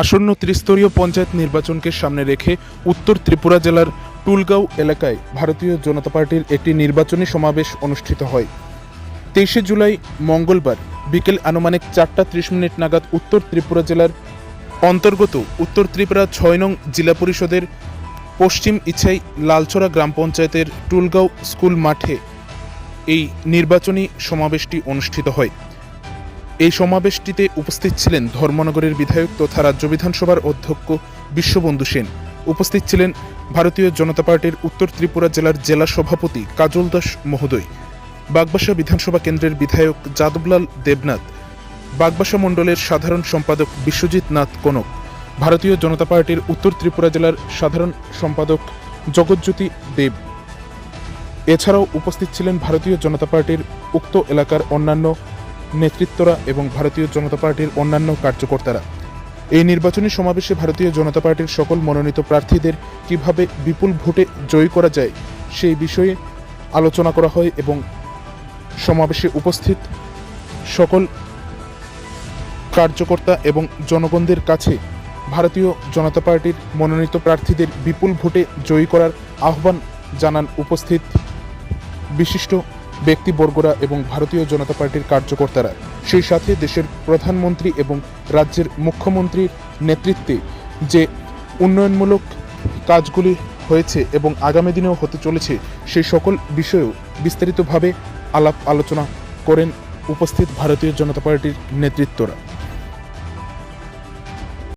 আসন্ন ত্রিস্তরীয় পঞ্চায়েত নির্বাচনকে সামনে রেখে উত্তর ত্রিপুরা জেলার টুলগাঁও এলাকায় ভারতীয় জনতা পার্টির একটি নির্বাচনী সমাবেশ অনুষ্ঠিত হয়। তেইশে জুলাই মঙ্গলবার বিকেল আনুমানিক চারটা ত্রিশ মিনিট নাগাদ উত্তর ত্রিপুরা জেলার অন্তর্গত উত্তর ত্রিপুরা ছয় নং জেলা পরিষদের পশ্চিম ইছাই লালছড়া গ্রাম পঞ্চায়েতের টুলগাঁও স্কুল মাঠে এই নির্বাচনী সমাবেশটি অনুষ্ঠিত হয়। এই সমাবেশটিতে উপস্থিত ছিলেন ধর্মনগরের বিধায়ক তথা রাজ্য বিধানসভার অধ্যক্ষ বিশ্ববন্ধু সেন। উপস্থিত ছিলেন ভারতীয় জনতা পার্টির উত্তর ত্রিপুরা জেলার জেলা সভাপতি কাজল দাস মহোদয়, বাগবাসা বিধানসভা কেন্দ্রের বিধায়ক যাদবলাল দেবনাথ, বাগবাসা মণ্ডলের সাধারণ সম্পাদক বিশ্বজিৎ নাথ কনক, ভারতীয় জনতা পার্টির উত্তর ত্রিপুরা জেলার সাধারণ সম্পাদক জগৎজ্যোতি দেব। এছাড়াও উপস্থিত ছিলেন ভারতীয় জনতা পার্টির উক্ত এলাকার অন্যান্য নেতৃত্বরা এবং ভারতীয় জনতা পার্টির অন্যান্য কার্যকর্তারা। এই নির্বাচনী সমাবেশে ভারতীয় জনতা পার্টির সকল মনোনীত প্রার্থীদের কীভাবে বিপুল ভোটে জয়ী করা যায়, সেই বিষয়ে আলোচনা করা হয় এবং সমাবেশে উপস্থিত সকল কার্যকর্তা এবং জনগণদের কাছে ভারতীয় জনতা পার্টির মনোনীত প্রার্থীদের বিপুল ভোটে জয়ী করার আহ্বান জানান উপস্থিত বিশিষ্ট ব্যক্তিবর্গরা এবং ভারতীয় জনতা পার্টির কার্যকর্তারা। সেই সাথে দেশের প্রধানমন্ত্রী এবং রাজ্যের মুখ্যমন্ত্রীর নেতৃত্বে যে উন্নয়নমূলক কাজগুলি হয়েছে এবং আগামী দিনেও হতে চলেছে, সেই সকল বিষয়েও বিস্তারিতভাবে আলাপ আলোচনা করেন উপস্থিত ভারতীয় জনতা পার্টির নেতৃত্বরা।